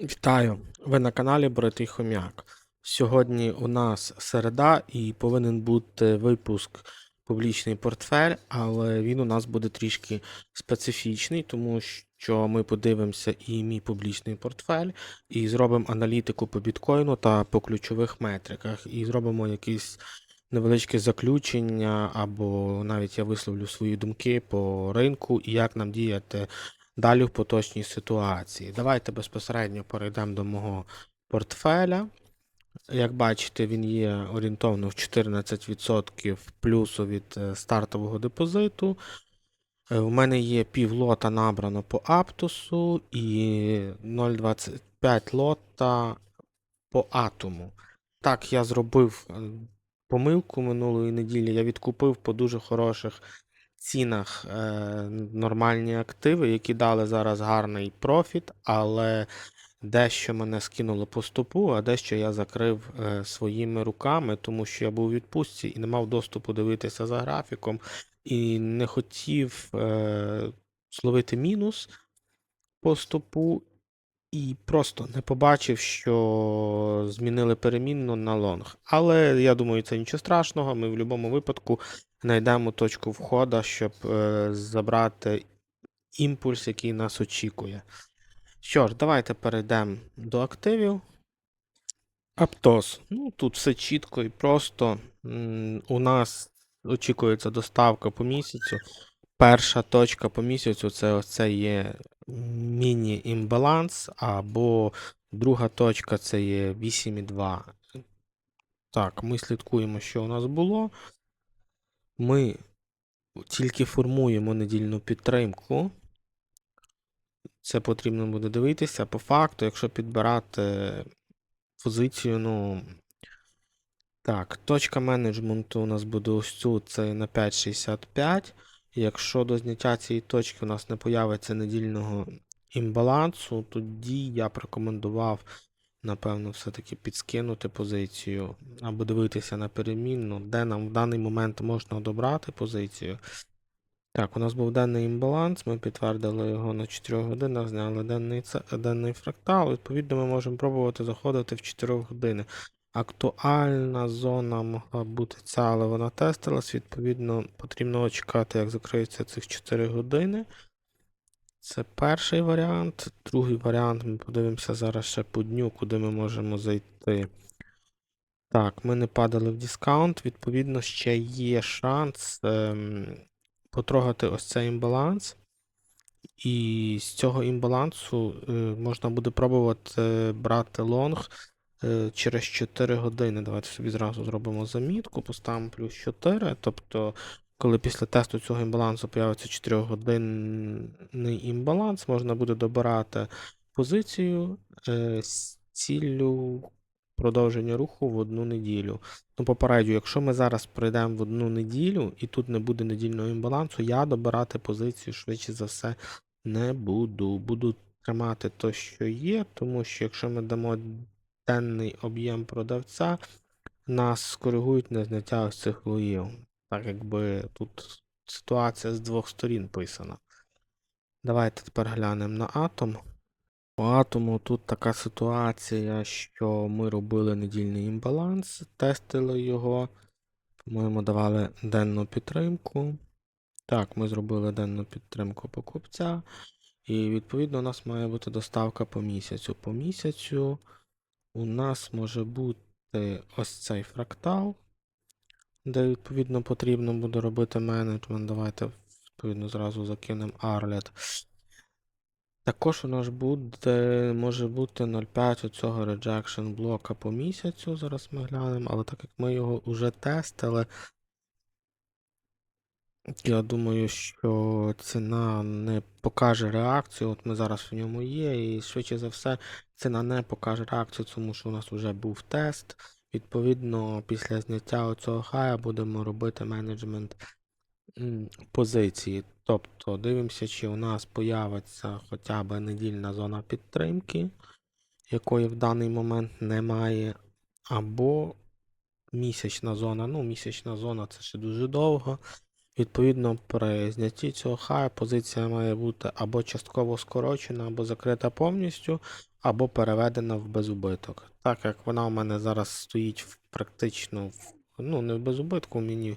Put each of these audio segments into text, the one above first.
Вітаю! Ви на каналі Братий Хом'як. Сьогодні у нас середа і повинен бути випуск публічний портфель, але він у нас буде трішки специфічний, тому що ми подивимося і мій публічний портфель, і зробимо аналітику по біткоїну та по ключових метриках, і зробимо якісь невеличке заключення, або навіть я висловлю свої думки по ринку і як нам діяти далі в поточній ситуації. Давайте безпосередньо перейдемо до мого портфеля. Як бачите, він є орієнтовно в 14% плюсу від е, стартового депозиту. Е, У мене є пів лота набрано по Аптусу і 0,25 лота по атому. Так, я зробив е, помилку минулої неділі. Я відкупив по дуже хороших цінах е, нормальні активи, які дали зараз гарний профіт, але дещо мене скинуло по стопу, а дещо я закрив е, своїми руками, тому що я був у відпустці і не мав доступу дивитися за графіком, і не хотів е, зловити мінус по стопу, і просто не побачив, що змінили перемінну на лонг. Але я думаю, це нічого страшного. Ми в будь-якому випадку знайдемо точку входу, щоб е, забрати імпульс, який нас очікує. Що ж, давайте перейдемо до активів. Аптос. Ну, тут все чітко і просто. У нас очікується доставка по місяцю. Перша точка по місяцю це ось це є міні-імбаланс, або друга точка це є 8,2. Так, ми слідкуємо, що у нас було. Ми тільки формуємо недільну підтримку. Це потрібно буде дивитися. По факту, якщо підбирати позицію, ну. Так, точка менеджменту у нас буде ось цю, це на 5,65. Якщо до зняття цієї точки у нас не появиться недільного імбалансу, тоді я б рекомендував, напевно, все-таки підскинути позицію або дивитися на перемінну, де нам в даний момент можна добрати позицію. Так, у нас був денний імбаланс, ми підтвердили його на 4 годинах, зняли денний, денний фрактал. Відповідно, ми можемо пробувати заходити в 4 години. Актуальна зона могла бути ця, але вона тестилась. Відповідно, потрібно чекати, як закриються цих 4 години. Це перший варіант. Другий варіант, ми подивимося зараз ще по дню, куди ми можемо зайти. Так, ми не падали в дискаунт. Відповідно, ще є шанс ем, потрогати ось цей імбаланс. І з цього імбалансу е, можна буде пробувати брати лонг е, через 4 години. Давайте собі зразу зробимо замітку, поставимо плюс 4. Тобто, коли після тесту цього імбалансу появиться 4-годинний імбаланс, можна буде добирати позицію е, з ціллю продовження руху в одну неділю. Ну, попереджу, якщо ми зараз пройдемо в одну неділю і тут не буде недільного імбалансу, я добирати позицію швидше за все не буду. Буду тримати те, що є, тому що якщо ми дамо денний об'єм продавця, нас скоригують на зняття ось цих лоїв. Так якби тут ситуація з двох сторін писана. Давайте тепер глянемо на атом. По атому тут така ситуація, що ми робили недільний імбаланс, тестили його. По-моєму, давали денну підтримку. Так, ми зробили денну підтримку покупця. І відповідно у нас має бути доставка по місяцю. По місяцю у нас може бути ось цей фрактал, де відповідно потрібно буде робити менеджмент. Давайте відповідно зразу закинемо Arlet. Також у нас буде, може бути 0,5 цього rejection блока по місяцю. Зараз ми глянемо, але так як ми його вже тестили, я думаю, що ціна не покаже реакцію. От ми зараз в ньому є, і швидше за все, ціна не покаже реакцію, тому що у нас вже був тест. Відповідно, після зняття оцього хая будемо робити менеджмент позиції. Тобто дивимося, чи у нас появиться хоча б недільна зона підтримки, якої в даний момент немає, або місячна зона. Ну, місячна зона це ще дуже довго. Відповідно, при знятті цього хая позиція має бути або частково скорочена, або закрита повністю, або переведена в безубиток. Так як вона у мене зараз стоїть практично в, ну, не в безубитку, в міні,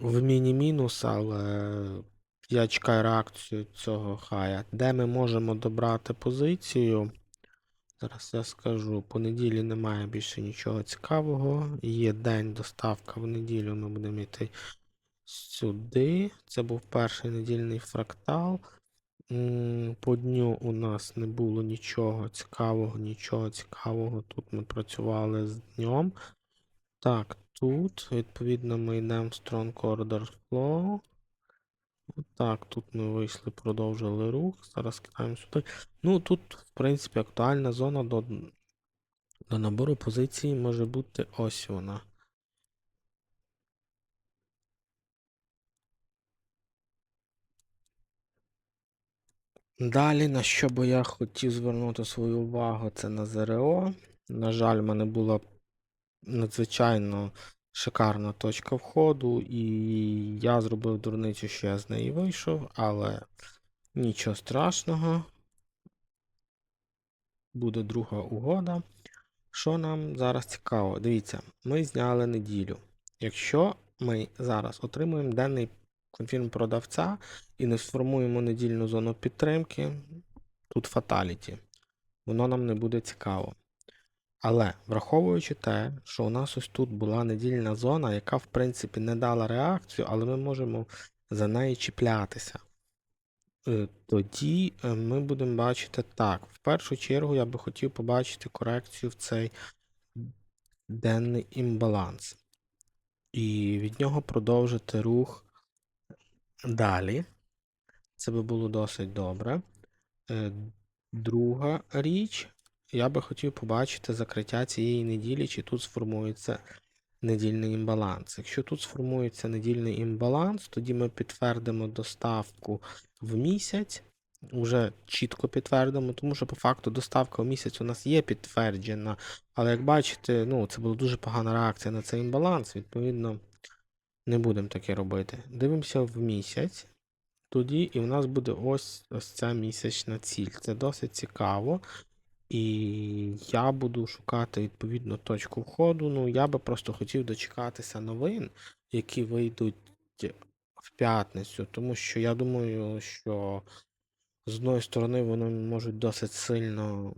в міні-мінус, але я чекаю реакцію цього хая. Де ми можемо добрати позицію? Зараз я скажу. По неділі немає більше нічого цікавого. Є день доставка в неділю. Ми будемо йти сюди. Це був перший недільний фрактал. По дню у нас не було нічого цікавого, нічого цікавого. Тут ми працювали з днем. Так, тут, відповідно, ми йдемо в Strong Order Flow. Так, тут ми вийшли, продовжили рух. Зараз кидаємо сюди. Ну, тут, в принципі, актуальна зона до, до набору позицій може бути ось вона. Далі, на що би я хотів звернути свою увагу, це на ЗРО. На жаль, в мене була надзвичайно шикарна точка входу, і я зробив дурницю, що я з неї вийшов, але нічого страшного. Буде друга угода. Що нам зараз цікаво? Дивіться, ми зняли неділю. Якщо ми зараз отримуємо денний конфірм продавця і не сформуємо недільну зону підтримки, тут фаталіті, воно нам не буде цікаво. Але враховуючи те, що у нас ось тут була недільна зона, яка в принципі не дала реакцію, але ми можемо за неї чіплятися. Е, Тоді е, ми будемо бачити так. В першу чергу я би хотів побачити корекцію в цей денний імбаланс. І від нього продовжити рух далі. Це би було досить добре. Е, Друга річ, я би хотів побачити закриття цієї неділі, чи тут сформується недільний імбаланс. Якщо тут сформується недільний імбаланс, тоді ми підтвердимо доставку в місяць. Уже чітко підтвердимо, тому що по факту доставка в місяць у нас є підтверджена. Але як бачите, ну, це була дуже погана реакція на цей імбаланс, відповідно, не будемо таке робити. Дивимося в місяць. Тоді і в нас буде ось ось ця місячна ціль. Це досить цікаво. І я буду шукати відповідно точку входу. Ну, я би просто хотів дочекатися новин, які вийдуть в п'ятницю, тому що я думаю, що з одної сторони вони можуть досить сильно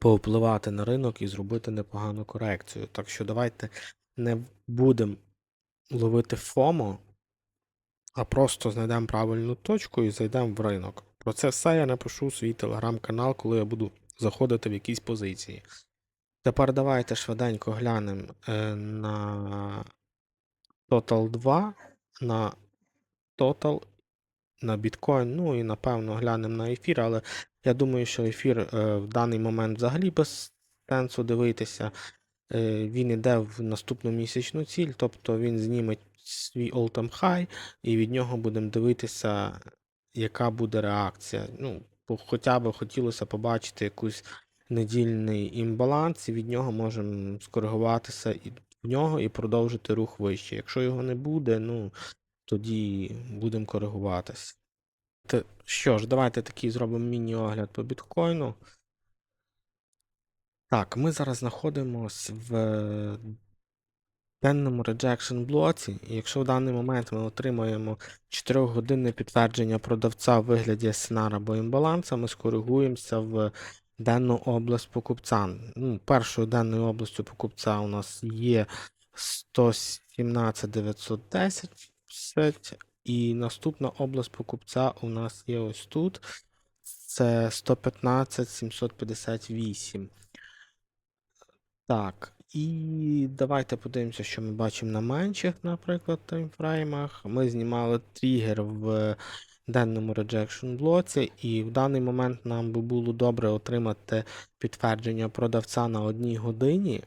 повпливати на ринок і зробити непогану корекцію. Так що давайте не будемо ловити ФОМО, а просто знайдемо правильну точку і зайдемо в ринок. Про це все я напишу в свій телеграм-канал, коли я буду заходити в якісь позиції. Тепер давайте швиденько глянемо е, на Total 2, на Total, на біткоін, ну і напевно глянемо на ефір, але я думаю, що ефір е, в даний момент взагалі без сенсу дивитися. Е, він іде в наступну місячну ціль, тобто він зніме свій all-time high, і від нього будемо дивитися, яка буде реакція. Ну, хоча б хотілося побачити якийсь недільний імбаланс, і від нього можемо скоригуватися і в нього і продовжити рух вище. Якщо його не буде, ну тоді будемо коригуватися. Те- Що ж, давайте такий зробимо міні-огляд по біткоїну. Так, ми зараз знаходимося в денному rejection блоці, і якщо в даний момент ми отримаємо 4-годинне підтвердження продавця в вигляді сценара або імбаланса, ми скоригуємося в денну область покупця. Ну, першою денною областю покупця у нас є 117 910, і наступна область покупця у нас є ось тут. Це 115 758. Так, і давайте подивимося, що ми бачимо на менших, наприклад, таймфреймах. Ми знімали тригер в денному rejection блоці, і в даний момент нам би було добре отримати підтвердження продавця на одній годині,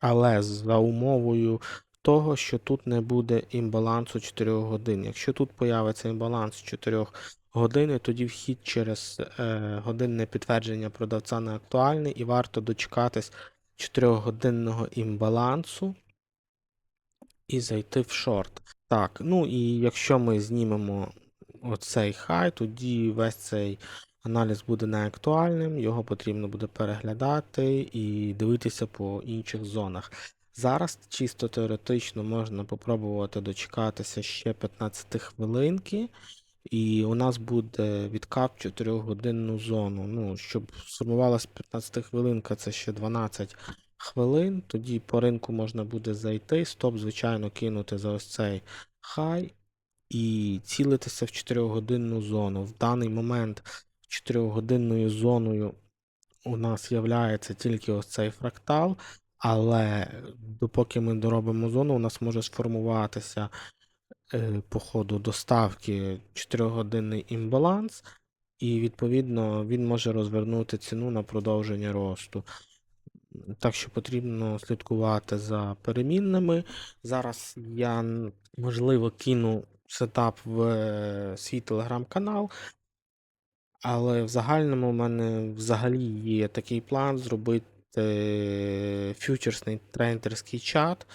але за умовою того, що тут не буде імбалансу 4 годин. Якщо тут появиться імбаланс 4 години, тоді вхід через е, годинне підтвердження продавця не актуальний і варто дочекатись 4-годинного імбалансу і зайти в шорт. Так, ну і якщо ми знімемо оцей хай, тоді весь цей аналіз буде неактуальним, його потрібно буде переглядати і дивитися по інших зонах. Зараз чисто теоретично можна попробувати дочекатися ще 15 хвилинки, і у нас буде відкап 4-годинну зону. Ну, щоб сформувалась 15 хвилинка, це ще 12 хвилин. Тоді по ринку можна буде зайти, стоп, звичайно, кинути за ось цей хай і цілитися в 4-годинну зону. В даний момент 4-годинною зоною у нас являється тільки ось цей фрактал, але допоки ми доробимо зону, у нас може сформуватися по ходу доставки 4-годинний імбаланс, і відповідно він може розвернути ціну на продовження росту. Так що потрібно слідкувати за перемінними. Зараз я, можливо, кину сетап в е, свій телеграм-канал, але в загальному в мене взагалі є такий план зробити фьючерсний трейдерський чат,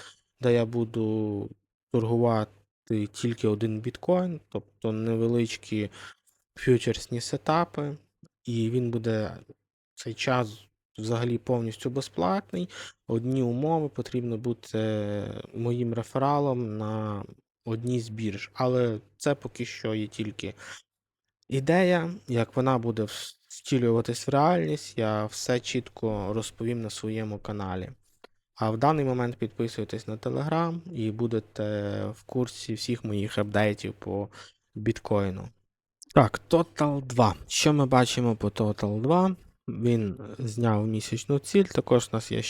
де я буду торгувати тільки один біткоін, тобто невеличкі фьючерсні сетапи, і він буде цей час взагалі повністю безплатний. Одні умови потрібно бути моїм рефералом на одній з бірж. Але це поки що є тільки ідея. Як вона буде втілюватись в реальність, я все чітко розповім на своєму каналі. А в даний момент підписуйтесь на Telegram і будете в курсі всіх моїх апдейтів по біткоїну. Так, Total 2. Що ми бачимо по Total 2? Він зняв місячну ціль. Також у нас є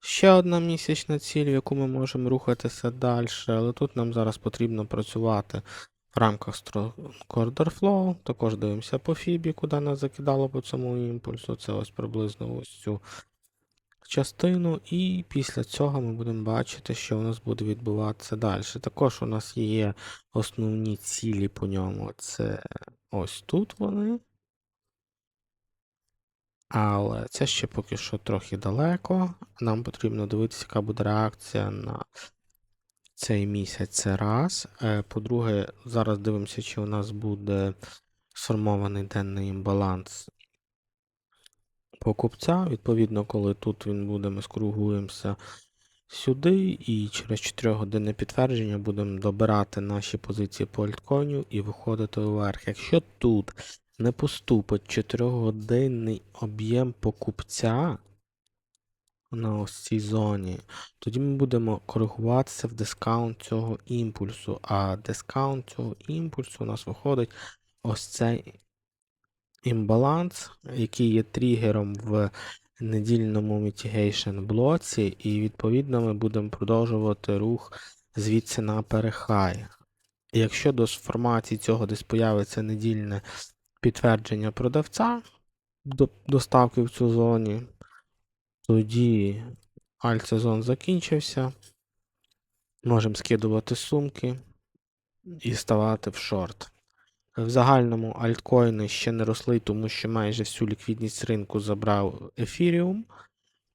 ще одна місячна ціль, в яку ми можемо рухатися далі. Але тут нам зараз потрібно працювати в рамках Strong Order Flow. Також дивимося по Фібі, куди нас закидало по цьому імпульсу. Це ось приблизно ось цю частину. І після цього ми будемо бачити, що у нас буде відбуватися далі. Також у нас є основні цілі по ньому. Це ось тут вони. Але це ще поки що трохи далеко. Нам потрібно дивитися, яка буде реакція на цей місяць. Це раз. Е, По-друге, зараз дивимося, чи у нас буде сформований денний імбаланс покупця. Відповідно, коли тут він буде, ми скругуємося сюди, і через 4 години підтвердження будемо добирати наші позиції по альткоїню і виходити вверх. Якщо тут не поступить 4-годинний об'єм покупця на ось цій зоні, тоді ми будемо коригуватися в дискаунт цього імпульсу. А дискаунт цього імпульсу у нас виходить ось цей імбаланс, який є тригером в недільному mitigation блоці, і відповідно ми будемо продовжувати рух звідси на перехай. Якщо до формації цього десь появиться недільне підтвердження продавця до доставки в цю зоні, тоді альт-сезон закінчився. Можемо скидувати сумки і ставати в шорт. В загальному альткоїни ще не росли, тому що майже всю ліквідність ринку забрав ефіріум.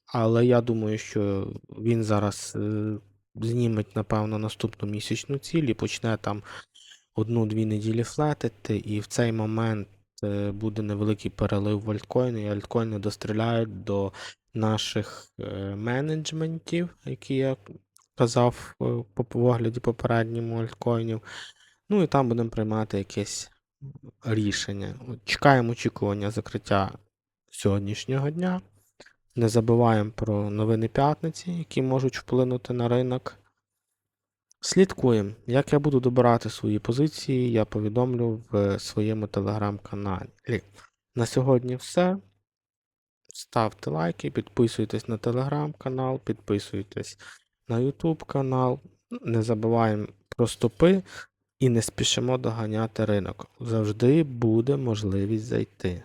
Але я думаю, що він зараз е, зніметь, напевно, наступну місячну ціль і почне там одну-дві неділі флетити, і в цей момент е, буде невеликий перелив в альткоїни, і альткоїни достріляють до наших е, менеджментів, які я казав по по огляді попередньому альткоїнів. Ну і там будемо приймати якесь рішення. Чекаємо очікування закриття сьогоднішнього дня. Не забуваємо про новини п'ятниці, які можуть вплинути на ринок. Слідкуємо. Як я буду добирати свої позиції, я повідомлю в своєму телеграм-каналі. На сьогодні все. Ставте лайки, підписуйтесь на телеграм-канал, підписуйтесь на YouTube канал. Не забуваємо про стопи і не спішимо доганяти ринок. Завжди буде можливість зайти.